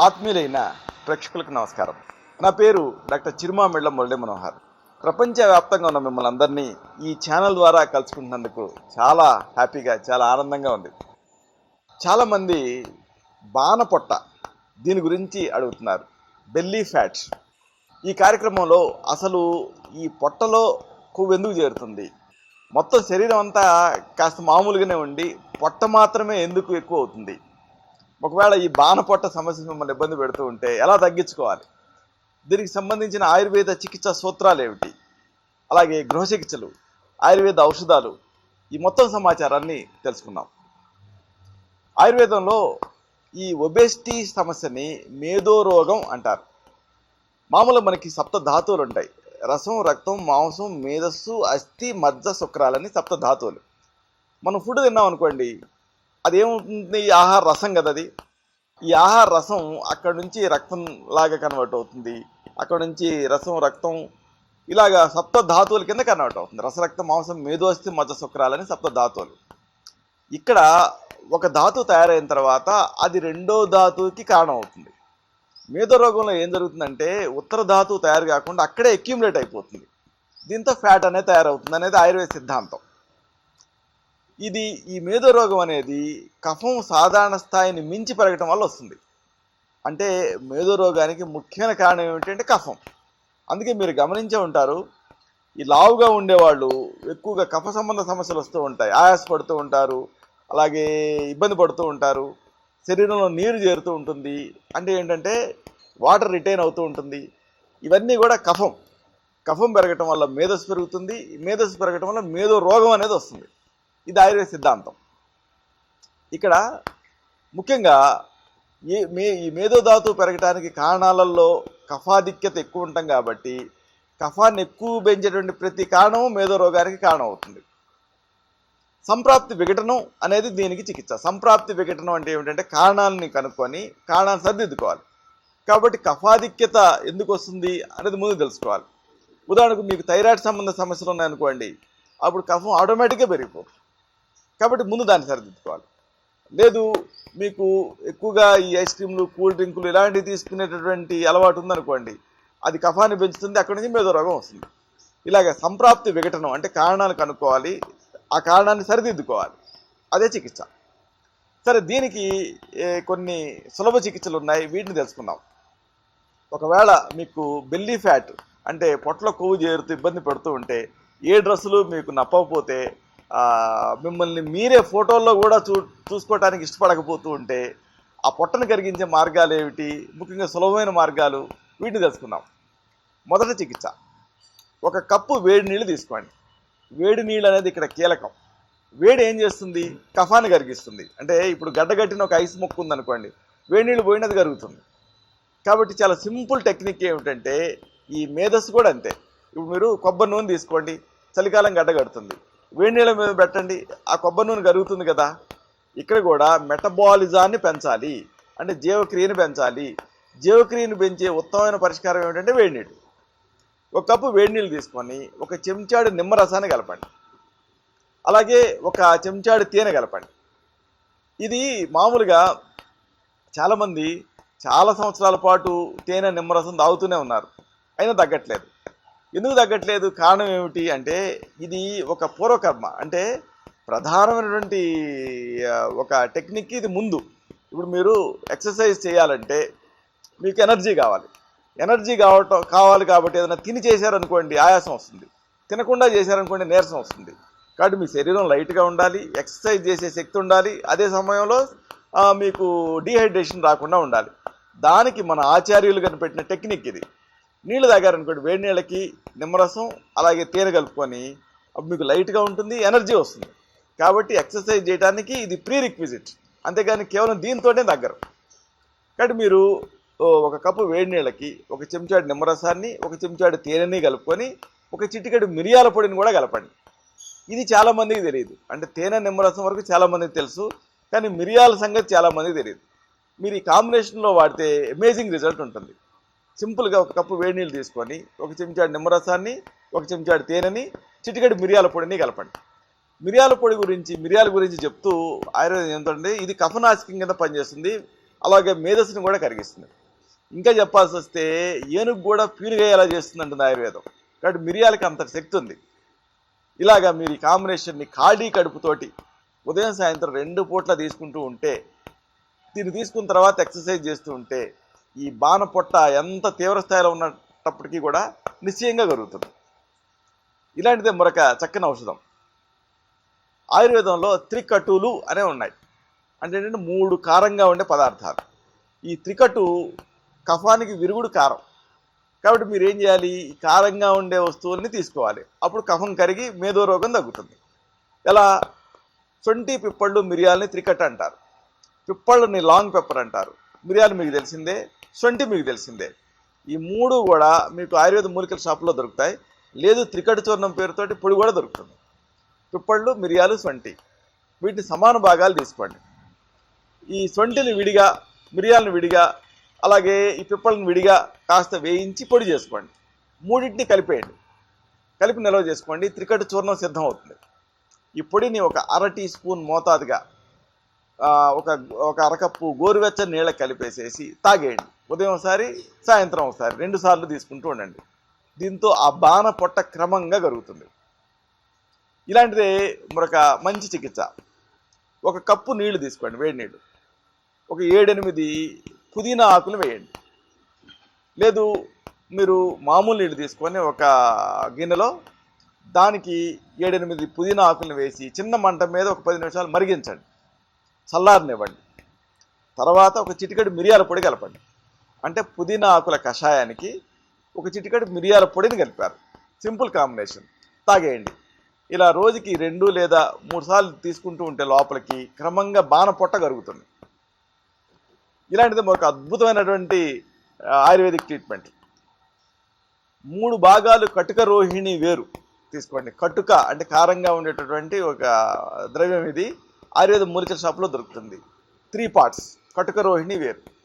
ఆత్మీయులైన ప్రేక్షకులకు నమస్కారం. నా పేరు డాక్టర్ చిరుమామిళ్ళ మురళీ మనోహర్. ప్రపంచవ్యాప్తంగా ఉన్న మిమ్మల్ని అందరినీ ఈ ఛానల్ ద్వారా కలుసుకుంటున్నందుకు చాలా హ్యాపీగా చాలా ఆనందంగా ఉంది. చాలామంది బాణపొట్ట దీని గురించి అడుగుతున్నారు. బెల్లీ ఫ్యాట్స్ ఈ కార్యక్రమంలో అసలు ఈ పొట్టలో కొవ్వు ఎందుకు చేరుతుంది? మొత్తం శరీరం అంతా కాస్త మామూలుగానే ఉండి పొట్ట మాత్రమే ఎందుకు ఎక్కువ అవుతుంది? ఒకవేళ ఈ బాణపొట్ట సమస్య మిమ్మల్ని ఇబ్బంది పెడుతూ ఉంటే ఎలా తగ్గించుకోవాలి? దీనికి సంబంధించిన ఆయుర్వేద చికిత్స సూత్రాలు ఏమిటి? అలాగే గృహ చికిత్సలు ఆయుర్వేద ఔషధాలు ఈ మొత్తం సమాచారాన్ని తెలుసుకున్నాం ఆయుర్వేదంలో ఈ ఒబేసిటీ సమస్యని మేధో రోగం అంటారు. మామూలుగా మనకి సప్త ధాతువులు ఉంటాయి. రసం రక్తం మాంసం మేధస్సు అస్థి మజ్జ శుక్రాలని సప్త ధాతువులు. మనం ఫుడ్ తిన్నాం అనుకోండి అదేమవుతుంది ఈ ఆహార రసం కదా అది. ఈ ఆహార రసం అక్కడ నుంచి రక్తం లాగా కన్వర్ట్ అవుతుంది. అక్కడ నుంచి రసం రక్తం ఇలాగా సప్త ధాతువుల కింద కన్వర్ట్ అవుతుంది. రసరక్త మాంసం మేధోస్తి మజ శుక్రాలని సప్త ధాతువులు. ఇక్కడ ఒక ధాతు తయారైన తర్వాత అది రెండో ధాతువుకి కారణం అవుతుంది. మేధో రోగంలో ఏం జరుగుతుందంటే ఉత్తర ధాతువు తయారు కాకుండా అక్కడే అక్యూములేట్ అయిపోతుంది. దీంతో ఫ్యాట్ అనేది తయారవుతుంది అనేది ఆయుర్వేద సిద్ధాంతం. ఇది ఈ మేధో రోగం అనేది కఫం సాధారణ స్థాయిని మించి పెరగటం వల్ల వస్తుంది. అంటే మేధో రోగానికి ముఖ్యమైన కారణం ఏమిటంటే కఫం. అందుకే మీరు గమనించే ఉంటారు ఈ లావుగా ఉండేవాళ్ళు ఎక్కువగా కఫ సంబంధ సమస్యలు వస్తూ ఉంటాయి. ఆయాస పడుతూ ఉంటారు అలాగే ఇబ్బంది పడుతూ ఉంటారు శరీరంలో నీరు చేరుతూ ఉంటుంది. అంటే ఏంటంటే వాటర్ రిటైన్ అవుతూ ఉంటుంది. ఇవన్నీ కూడా కఫం. కఫం పెరగటం వల్ల మేధస్సు పెరుగుతుంది. మేధస్సు పెరగటం వల్ల మేధో రోగం అనేది వస్తుంది. ఇది ఆయుర్వేద సిద్ధాంతం. ఇక్కడ ముఖ్యంగా ఏ మే ఈ మేధోధాతు పెరగటానికి కారణాలలో కఫాధిక్యత ఎక్కువ ఉంటాం కాబట్టి కఫాన్ని ఎక్కువ పెంచేటువంటి ప్రతి కారణము మేధో రోగానికి కారణం అవుతుంది సంప్రాప్తి విఘటనం అనేది దీనికి చికిత్స. సంప్రాప్తి విఘటనం అంటే ఏమిటంటే కారణాలని కనుక్కొని కారణాన్ని సరిదిద్దుకోవాలి. కాబట్టి కఫాధిక్యత ఎందుకు వస్తుంది అనేది ముందు తెలుసుకోవాలి. ఉదాహరణకు మీకు థైరాయిడ్ సంబంధ సమస్యలు ఉన్నాయనుకోండి అప్పుడు కఫం ఆటోమేటిక్గా పెరిగిపోతుంది. కాబట్టి ముందు దాన్ని సరిదిద్దుకోవాలి. లేదు మీకు ఎక్కువగా ఈ ఐస్ క్రీమ్లు కూల్ డ్రింకులు ఇలాంటివి తీసుకునేటటువంటి అలవాటు ఉందనుకోండి అది కఫాన్ని పెంచుతుంది అక్కడి నుంచి మేధో రోగం వస్తుంది. ఇలాగ సంప్రాప్తి విఘటనం అంటే కారణాలు కనుక్కోవాలి ఆ కారణాన్ని సరిదిద్దుకోవాలి. అదే చికిత్స. సరే దీనికి కొన్ని సులభ చికిత్సలు ఉన్నాయి వీటిని తెలుసుకుందాం. ఒకవేళ మీకు బెల్లీ ఫ్యాట్ అంటే పొట్ల కొవ్వు చేరుతూ ఇబ్బంది పడుతూ ఉంటే ఏ డ్రెస్సులు మీకు నప్పకపోతే మిమ్మల్ని మీరే ఫోటోల్లో కూడా చూ చూసుకోవటానికి ఇష్టపడకపోతూ ఉంటే ఆ పొట్టను కరిగించే మార్గాలు ఏమిటి? ముఖ్యంగా సులభమైన మార్గాలు వీటిని తెలుసుకుందాం. మొదటి చికిత్స. ఒక కప్పు వేడి నీళ్ళు తీసుకోండి. వేడి నీళ్ళు అనేది ఇక్కడ కీలకం. వేడి ఏం చేస్తుంది? కఫాన్ని కరిగిస్తుంది. అంటే ఇప్పుడు గడ్డగట్టిన ఒక ఐస్ మొక్క ఉందనుకోండి వేడి నీళ్ళు పోయినది కరుగుతుంది. కాబట్టి చాలా సింపుల్ టెక్నిక్ ఏమిటంటే ఈ మేధస్సు కూడా అంతే. ఇప్పుడు మీరు కొబ్బరి నూనె తీసుకోండి చలికాలం గడ్డగడుతుంది వేడి నీళ్ళ మీద పెట్టండి. ఆ కొబ్బరి నూనె కరుగుతుంది కదా. ఇక్కడ కూడా మెటబాలిజాన్ని పెంచాలి. అంటే జీవక్రియని పెంచాలి. జీవక్రియను పెంచే ఉత్తమమైన పరిష్కారం ఏమిటంటే వేడి నీళ్ళు. ఒక కప్పు వేడి నీళ్ళు తీసుకొని ఒక చెంచాడు నిమ్మరసాన్ని కలపండి. అలాగే ఒక చెంచాడు తేనె కలపండి. ఇది మామూలుగా చాలామంది చాలా సంవత్సరాల పాటు తేనె నిమ్మరసం తాగుతూనే ఉన్నారు. అయినా తగ్గట్లేదు. ఎందుకు తగ్గట్లేదు? కారణం ఏమిటి అంటే ఇది ఒక పూర్వకర్మ. అంటే ప్రధానమైనటువంటి ఒక టెక్నిక్ ఇది ముందు. ఇప్పుడు మీరు ఎక్సర్సైజ్ చేయాలంటే మీకు ఎనర్జీ కావాలి. ఎనర్జీ కావటం కావాలి కాబట్టి ఏదైనా తిని చేశారనుకోండి ఆయాసం వస్తుంది. తినకుండా చేశారనుకోండి నీరసం వస్తుంది. కాబట్టి మీ శరీరం లైట్గా ఉండాలి ఎక్సర్సైజ్ చేసే శక్తి ఉండాలి. అదే సమయంలో మీకు డీహైడ్రేషన్ రాకుండా ఉండాలి. దానికి మన ఆచార్యులు కనిపెట్టిన టెక్నిక్ ఇది. నీళ్ళు తాగారనుకోండి వేడి నీళ్ళకి నిమ్మరసం అలాగే తేనె కలుపుకొని అప్పుడు మీకు లైట్గా ఉంటుంది ఎనర్జీ వస్తుంది. కాబట్టి ఎక్సర్సైజ్ చేయడానికి ఇది ప్రీ రిక్విజిట్ అంతేగాని కేవలం దీంతోనే తగ్గరు. కాబట్టి మీరు ఒక కప్పు వేడి నీళ్ళకి ఒక చెంచాడు నిమ్మరసాన్ని ఒక చెంచాడు తేనెని కలుపుకొని ఒక చిటికెడు మిరియాల పొడిని కూడా కలపండి. ఇది చాలామందికి తెలియదు. అంటే తేనె నిమ్మరసం వరకు చాలామందికి తెలుసు కానీ మిరియాల సంగతి చాలామందికి తెలియదు. మీరు ఈ కాంబినేషన్లో వాడితే అమేజింగ్ రిజల్ట్ ఉంటుంది. సింపుల్గా ఒక కప్పు వేడి నీళ్ళు తీసుకొని ఒక చెంచాడు నిమ్మరసాన్ని ఒక చెంచాడు తేనెని చిటికెడు మిరియాల పొడిని కలపండి. మిరియాల పొడి గురించి మిరియాల గురించి చెప్తూ ఆయుర్వేదం ఏంటంటే ఇది కఫనాశకం కింద పనిచేస్తుంది అలాగే మేధస్సును కూడా కరిగిస్తుంది. ఇంకా చెప్పాల్సి వస్తే ఏనుగు కూడా ప్యూరిగా ఎలా చేస్తుంది అంటుంది ఆయుర్వేదం. కాబట్టి మిరియాలకి అంత శక్తి ఉంది. ఇలాగా మీరు ఈ కాంబినేషన్ని ఖాళీ కడుపుతోటి ఉదయం సాయంత్రం రెండు పూట్ల తీసుకుంటూ ఉంటే దీన్ని తీసుకున్న తర్వాత ఎక్సర్సైజ్ చేస్తూ ఉంటే ఈ బాణ పొట్ట ఎంత తీవ్రస్థాయిలో ఉన్నప్పటికీ కూడా నిశ్చయంగా కరుగుతుంది. ఇలాంటిదే మరొక చక్కని ఔషధం. ఆయుర్వేదంలో త్రికటులు అనే ఉన్నాయి. అంటే ఏంటంటే మూడు కారంగా ఉండే పదార్థాలు. ఈ త్రికటు కఫానికి విరుగుడు కారం. కాబట్టి మీరు ఏం చేయాలి? ఈ కారంగా ఉండే వస్తువుల్ని తీసుకోవాలి. అప్పుడు కఫం కరిగి మేధో రోగం తగ్గుతుంది. ఎలా? సొంటి పిప్పళ్ళు మిరియాలని త్రికట్ అంటారు. పిప్పళ్ళని లాంగ్ పెప్పర్ అంటారు. మిరియాలు మీకు తెలిసిందే. సొంటి మీకు తెలిసిందే. ఈ మూడు కూడా మీకు ఆయుర్వేద మూలికల షాప్లో దొరుకుతాయి. లేదు త్రికటి చూర్ణం పేరుతోటి పొడి కూడా దొరుకుతుంది. పిప్పళ్ళు మిరియాలు సొంటి వీటిని సమాన భాగాలు తీసుకోండి. ఈ సొంటిని విడిగా మిరియాలను విడిగా అలాగే ఈ పిప్పలను విడిగా కాస్త వేయించి పొడి చేసుకోండి. మూడింటిని కలిపేయండి. కలిపి నిల్వ చేసుకోండి. త్రికటి చూర్ణం సిద్ధం అవుతుంది ఈ పొడిని ఒక అర టీ స్పూన్ మోతాదుగా ఒక ఒక అరకప్పు గోరువెచ్చని నీళ్ళకి కలిపేసేసి తాగేయండి. ఉదయం ఒకసారి సాయంత్రం ఒకసారి రెండు సార్లు తీసుకుంటూ ఉండండి. దీంతో ఆ బాణ పొట్ట క్రమంగా కరుగుతుంది. ఇలాంటిదే మరొక మంచి చికిత్స. ఒక కప్పు నీళ్ళు తీసుకోండి వేడి నీళ్ళు ఒక ఏడెనిమిది పుదీనా ఆకులు వేయండి. లేదు మీరు మామూలు నీళ్ళు తీసుకొని ఒక గిన్నెలో దానికి ఏడెనిమిది పుదీనా ఆకులను వేసి చిన్న మంట మీద ఒక పది నిమిషాలు మరిగించండి. చల్లారనివ్వండి. తర్వాత ఒక చిటికెడు మిరియాల పొడి కలపండి. అంటే పుదీనా ఆకుల కషాయానికి ఒక చిటికటి మిరియాల పొడిని కలిపారు. Simple combination. తాగేయండి. ఇలా రోజుకి రెండు లేదా మూడు సార్లు తీసుకుంటూ ఉంటే లోపలికి క్రమంగా బాణ పొట్ట కరుగుతుంది. ఇలాంటిది ఒక అద్భుతమైనటువంటి ఆయుర్వేదిక్ ట్రీట్మెంట్. మూడు భాగాలు కటుక రోహిణి వేరు తీసుకోండి. కటుక అంటే కారంగా ఉండేటటువంటి ఒక ద్రవ్యం ఇది. ఆయుర్వేద మూలికల షాప్లో దొరుకుతుంది. Three parts. కటుక రోహిణి వేరు.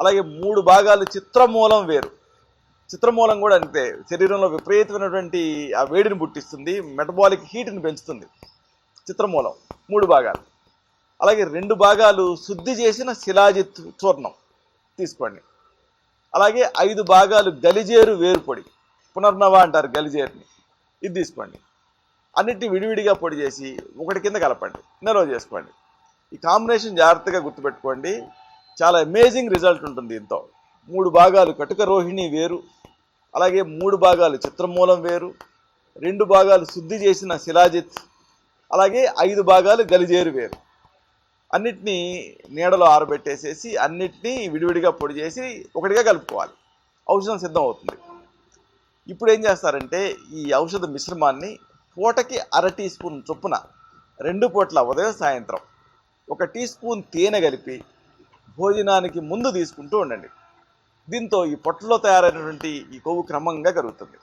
అలాగే మూడు భాగాలు చిత్రమూలం వేరు. చిత్రమూలం కూడా అంతే శరీరంలో విపరీతమైనటువంటి ఆ వేడిని పుట్టిస్తుంది మెటబాలిక్ హీట్ని పెంచుతుంది. చిత్రమూలం మూడు భాగాలు. అలాగే రెండు భాగాలు శుద్ధి చేసిన శిలాజిత్ చూర్ణం తీసుకోండి. అలాగే ఐదు భాగాలు గలిజేరు వేరు పొడి పునర్నవ అంటారు గలిజేరుని. ఇది తీసుకోండి. అన్నిటిని విడివిడిగా పొడి చేసి ఒకటి కింద కలపండి. నిల్వ చేసుకోండి. ఈ కాంబినేషన్ జాగ్రత్తగా గుర్తుపెట్టుకోండి. చాలా అమేజింగ్ రిజల్ట్ ఉంటుంది దీంతో. మూడు భాగాలు కటుక రోహిణి వేరు అలాగే మూడు భాగాలు చిత్రమూలం వేరు రెండు భాగాలు శుద్ధి చేసిన శిలాజిత్ అలాగే ఐదు భాగాలు గలిజేరు వేరు. అన్నిటినీ నీడలో ఆరబెట్టేసేసి అన్నిటినీ విడివిడిగా పొడి చేసి ఒకటిగా కలుపుకోవాలి. ఔషధం సిద్ధం అవుతుంది ఇప్పుడు ఏం చేస్తారంటే ఈ ఔషధ మిశ్రమాన్ని పూటకి అర టీ స్పూన్ చొప్పున రెండు పూట్ల ఉదయం సాయంత్రం ఒక టీ స్పూన్ తేనె కలిపి భోజనానికి ముందు తీసుకుంటూ ఉండండి. దీంతో ఈ పొట్టలో తయారైనటువంటి ఈ కొవ్వు క్రమంగా కరుగుతుంది.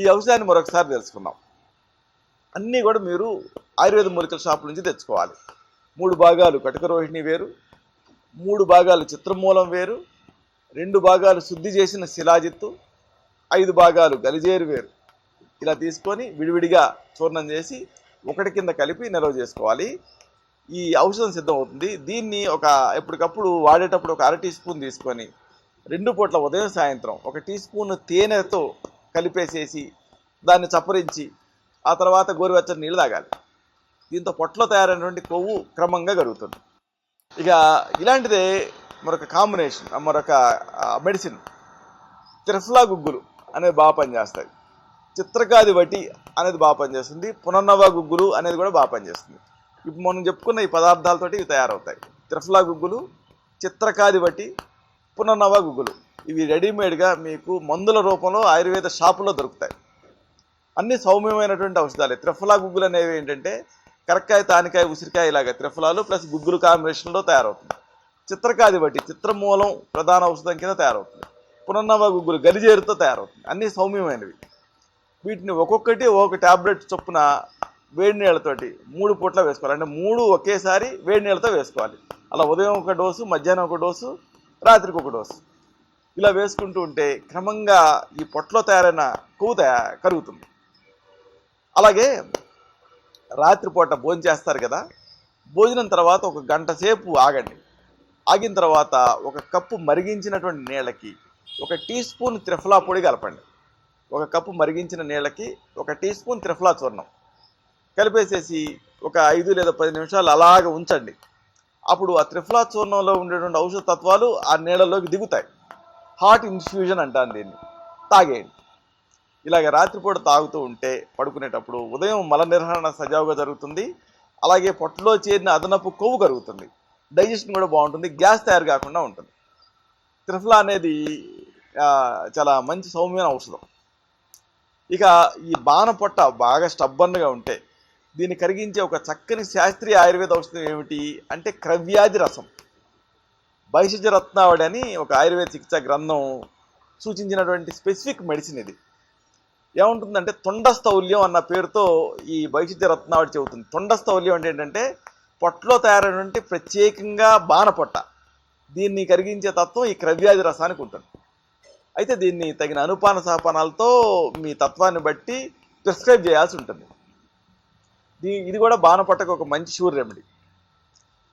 ఈ ఔషధాన్ని మరొకసారి తెలుసుకుందాం. అన్నీ కూడా మీరు ఆయుర్వేద మూలికల షాప్ నుంచి తెచ్చుకోవాలి. మూడు భాగాలు కటక రోహిణి వేరు మూడు భాగాలు చిత్రమూలం వేరు రెండు భాగాలు శుద్ధి చేసిన శిలాజిత్తు ఐదు భాగాలు గలిజేరు వేరు. ఇలా తీసుకొని విడివిడిగా చూర్ణం చేసి ఒకటి కింద కలిపి నిల్వ చేసుకోవాలి. ఈ ఔషధం సిద్ధమవుతుంది దీన్ని ఒక ఎప్పటికప్పుడు వాడేటప్పుడు ఒక అర టీ స్పూన్ తీసుకొని రెండు పూట్ల ఉదయం సాయంత్రం ఒక టీ స్పూన్ తేనెతో కలిపేసేసి దాన్ని చప్పరించి ఆ తర్వాత గోరువెచ్చని నీళ్ళు తాగాలి. దీంతో పొట్టలో తయారైనటువంటి కొవ్వు క్రమంగా కరుగుతుంది. ఇక ఇలాంటిదే మరొక కాంబినేషన్ మరొక మెడిసిన్. త్రిఫలా గుగ్గులు అనేది బాగా పనిచేస్తాయి. చిత్రకాది వటి అనేది బాగా పనిచేస్తుంది. పునర్నవ గుగ్గులు అనేది కూడా బాగా పనిచేస్తుంది. ఇప్పుడు మనం చెప్పుకున్న ఈ పదార్థాలతోటి ఇవి తయారవుతాయి. త్రిఫలా గుగ్గులు చిత్రకాది బట్టి పునర్నవ గుగ్గులు. ఇవి రెడీమేడ్గా మీకు మందుల రూపంలో ఆయుర్వేద షాపులో దొరుకుతాయి. అన్ని సౌమ్యమైనటువంటి ఔషధాలే. త్రిఫలా గుగ్గులు అనేవి ఏంటంటే కరక్కాయ తానికాయ ఉసిరికాయ ఇలాగ త్రిఫలాలు ప్లస్ గుగ్గులు కాంబినేషన్లో తయారవుతుంది. చిత్రకాది బట్టి చిత్రమూలం ప్రధాన ఔషధం కింద తయారవుతుంది. పునర్నవ గుగ్గులు గలిజేరుతో తయారవుతుంది. అన్ని సౌమ్యమైనవి. వీటిని ఒక్కొక్కటి ఒక ట్యాబ్లెట్ చొప్పున వేడి నీళ్ళతోటి మూడు పూట్ల వేసుకోవాలి. అంటే మూడు ఒకేసారి వేడి నీళ్ళతో వేసుకోవాలి. అలా ఉదయం ఒక డోసు మధ్యాహ్నం ఒక డోసు రాత్రికి ఒక డోసు. ఇలా వేసుకుంటూ ఉంటే క్రమంగా ఈ పొట్టలో తయారైన కొవ్వు కరుగుతుంది. అలాగే రాత్రిపూట భోజనం చేస్తారు కదా భోజనం తర్వాత ఒక గంట సేపు ఆగండి. ఆగిన తర్వాత ఒక కప్పు మరిగించినటువంటి నీళ్ళకి ఒక టీ స్పూన్ త్రిఫలా పొడి కలపండి. ఒక కప్పు మరిగించిన నీళ్ళకి ఒక టీ స్పూన్ త్రిఫలా చూర్ణం. కలిపేసేసి ఒక ఐదు లేదా పది నిమిషాలు అలాగ ఉంచండి. అప్పుడు ఆ త్రిఫలా చూర్ణంలో ఉండేటువంటి ఔషధ తత్వాలు ఆ నీళ్ళలోకి దిగుతాయి. హార్ట్ ఇన్ఫ్యూజన్ అంటాను దీన్ని. తాగేయండి. ఇలాగ రాత్రిపూట తాగుతూ ఉంటే పడుకునేటప్పుడు ఉదయం మల నిర్వహణ సజావుగా జరుగుతుంది. అలాగే పొట్టలో చేరిన అదనపు కొవ్వు కరుగుతుంది. డైజెషన్ కూడా బాగుంటుంది. గ్యాస్ తయారు కాకుండా ఉంటుంది. త్రిఫలా అనేది చాలా మంచి సౌమ్యమైన ఔషధం. ఇక ఈ బాణ పొట్ట బాగా స్టబ్బన్గా ఉంటే దీన్ని కరిగించే ఒక చక్కని శాస్త్రీయ ఆయుర్వేద ఔషధం ఏమిటి అంటే క్రవ్యాధి రసం. భైషజ రత్నావళి అని ఒక ఆయుర్వేద చికిత్సా గ్రంథం సూచించినటువంటి స్పెసిఫిక్ మెడిసిన్ ఇది. ఏముంటుందంటే తొండస్థౌల్యం అన్న పేరుతో ఈ భైషజ రత్నావళి చెబుతుంది. తొండస్థౌల్యం అంటే ఏంటంటే పొట్టలో తయారైనటువంటి ప్రత్యేకంగా బాణపొట్ట దీన్ని కరిగించే తత్వం ఈ క్రవ్యాధి రసానికి ఉంటుంది. అయితే దీన్ని తగిన అనుపాన సహపానాలతో మీ తత్వాన్ని బట్టి ప్రిస్క్రైబ్ చేయాల్సి ఉంటుంది. దీ ఇది కూడా బాణపొట్టకు ఒక మంచి షూర్ రెమెడీ.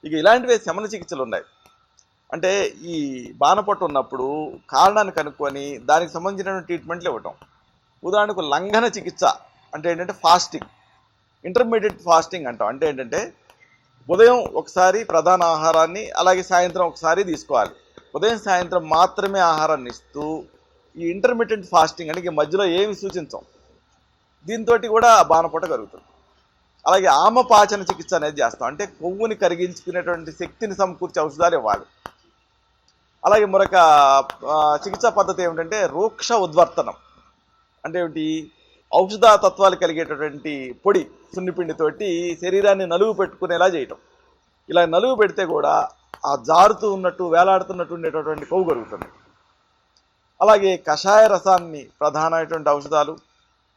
ఇక ఇలాంటివే శమన చికిత్సలు ఉన్నాయి. అంటే ఈ బాణపొట్ట ఉన్నప్పుడు కారణాన్ని కనుక్కొని దానికి సంబంధించిన ట్రీట్మెంట్లు ఇవ్వటం. ఉదాహరణకు లంఘన చికిత్స అంటే ఏంటంటే ఫాస్టింగ్. ఇంటర్మీడియట్ ఫాస్టింగ్ అంటాం. అంటే ఏంటంటే ఉదయం ఒకసారి ప్రధాన ఆహారాన్ని అలాగే సాయంత్రం ఒకసారి తీసుకోవాలి. ఉదయం సాయంత్రం మాత్రమే ఆహారాన్ని ఇస్తూ ఈ ఇంటర్మీడియట్ ఫాస్టింగ్ అంటే మధ్యలో ఏమి సూచించం. దీంతో కూడా బాణపట్ట కలుగుతుంది. అలాగే ఆమపాచన చికిత్స అనేది చేస్తాం. అంటే కొవ్వుని కరిగించుకునేటువంటి శక్తిని సమకూర్చే ఔషధాలు ఇవ్వాలి. అలాగే మరొక చికిత్సా పద్ధతి ఏమిటంటే రూక్ష ఉద్వర్తనం. అంటే ఏమిటి? ఔషధ తత్వాలు కలిగేటటువంటి పొడి సున్నిపిండితోటి శరీరాన్ని నలుగు పెట్టుకునేలా చేయటం. ఇలా నలుగు పెడితే కూడా ఆ జారుతూ ఉన్నట్టు వేలాడుతున్నట్టు ఉండేటటువంటి కొవ్వు కలుగుతుంది అలాగే కషాయ రసాన్ని ప్రధానమైనటువంటి ఔషధాలు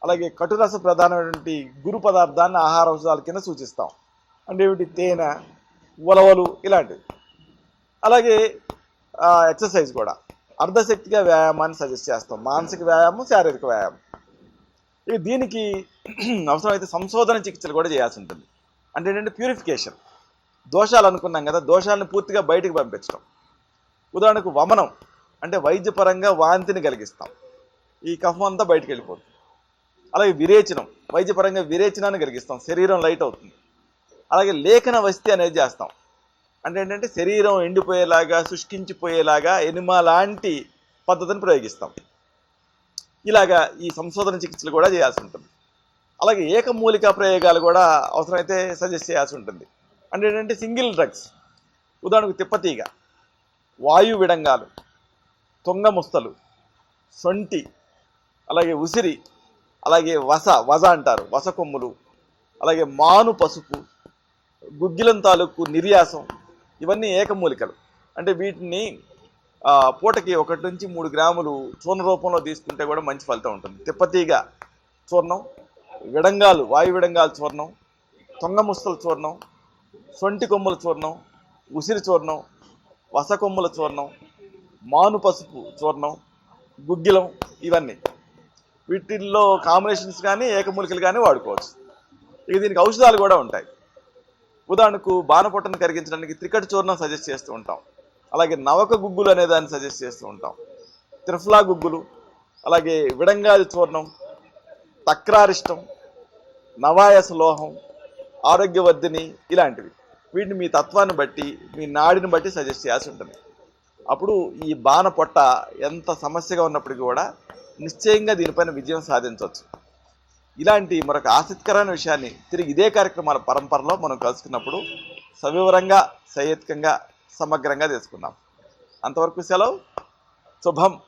అలాగే కటురస ప్రధానమైనటువంటి గురు పదార్థాన్ని ఆహార ఔషధాల కింద సూచిస్తాం. అంటే ఏమిటి? తేనె ఉలవలు ఇలాంటివి. అలాగే ఎక్సర్సైజ్ కూడా. అర్ధశక్తిగా వ్యాయామాన్ని సజెస్ట్ చేస్తాం. మానసిక వ్యాయామం శారీరక వ్యాయామం. ఇక దీనికి అవసరమైతే సంశోధన చికిత్సలు కూడా చేయాల్సి ఉంటుంది. అంటే ఏంటంటే ప్యూరిఫికేషన్ దోషాలు అనుకున్నాం కదా దోషాలను పూర్తిగా బయటికి పంపించడం ఉదాహరణకు వమనం అంటే వైద్యపరంగా వాంతిని కలిగిస్తాం. ఈ కఫం అంతా బయటకు వెళ్ళిపోతుంది. అలాగే విరేచనం వైద్యపరంగా విరేచనాన్ని కలిగిస్తాం. శరీరం లైట్ అవుతుంది. అలాగే లేఖన వస్తి అనేది చేస్తాం. అంటే ఏంటంటే శరీరం ఎండిపోయేలాగా శుష్కించిపోయేలాగా ఎనిమా లాంటి పద్ధతిని ప్రయోగిస్తాం. ఇలాగా ఈ సంశోధన చికిత్సలు కూడా చేయాల్సి ఉంటుంది. అలాగే ఏకమూలిక ప్రయోగాలు కూడా అవసరమైతే సజెస్ట్ చేయాల్సి ఉంటుంది. అంటే ఏంటంటే సింగిల్ డ్రగ్స్. ఉదాహరణకు తిప్పతీగ వాయు విడంగాలు తుంగ ముస్తలు సొంటి అలాగే ఉసిరి అలాగే వస వజ అంటారు వస కొమ్ములు అలాగే మాను పసుపు గుగ్గిలం తాలూకు నిర్యాసం ఇవన్నీ ఏకమూలికలు. అంటే వీటిని పూటకి ఒకటి నుంచి మూడు గ్రాములు చూర్ణ రూపంలో తీసుకుంటే కూడా మంచి ఫలితం ఉంటుంది. తిప్పతీగ చూర్ణం విడంగాలు వాయు విడంగాలు చూర్ణం తొంగముస్తల చూర్ణం సొంటి కొమ్ముల చూర్ణం ఉసిరి చూర్ణం వస కొమ్ముల చూర్ణం మాను పసుపు చూర్ణం గుగ్గిలం ఇవన్నీ. వీటిల్లో కాంబినేషన్స్ కానీ ఏకమూలికలు కానీ వాడుకోవచ్చు. ఇక దీనికి ఔషధాలు కూడా ఉంటాయి. ఉదాహరణకు బాణపొట్టను కరిగించడానికి త్రికటి చూర్ణం సజెస్ట్ చేస్తూ ఉంటాం. అలాగే నవక గుగ్గులు అనే దాన్ని సజెస్ట్ చేస్తూ ఉంటాం. త్రిఫలా గుగ్గులు అలాగే విడంగాది చూర్ణం తక్రారిష్టం నవాయస లోహం ఆరోగ్యవర్ధిని ఇలాంటివి. వీటిని మీ తత్వాన్ని బట్టి మీ నాడిని బట్టి సజెస్ట్ చేయాల్సి ఉంటుంది. అప్పుడు ఈ బాణ పొట్ట ఎంత సమస్యగా ఉన్నప్పటికీ కూడా నిశ్చయంగా దీనిపైన విజయం సాధించవచ్చు. ఇలాంటి మరొక ఆసక్తికరమైన విషయాన్ని తిరిగి ఇదే కార్యక్రమాల పరంపరలో మనం కలుసుకున్నప్పుడు సవివరంగా సహేతుకంగా సమగ్రంగా తెలుసుకుందాం. అంతవరకు సెలవు. శుభం.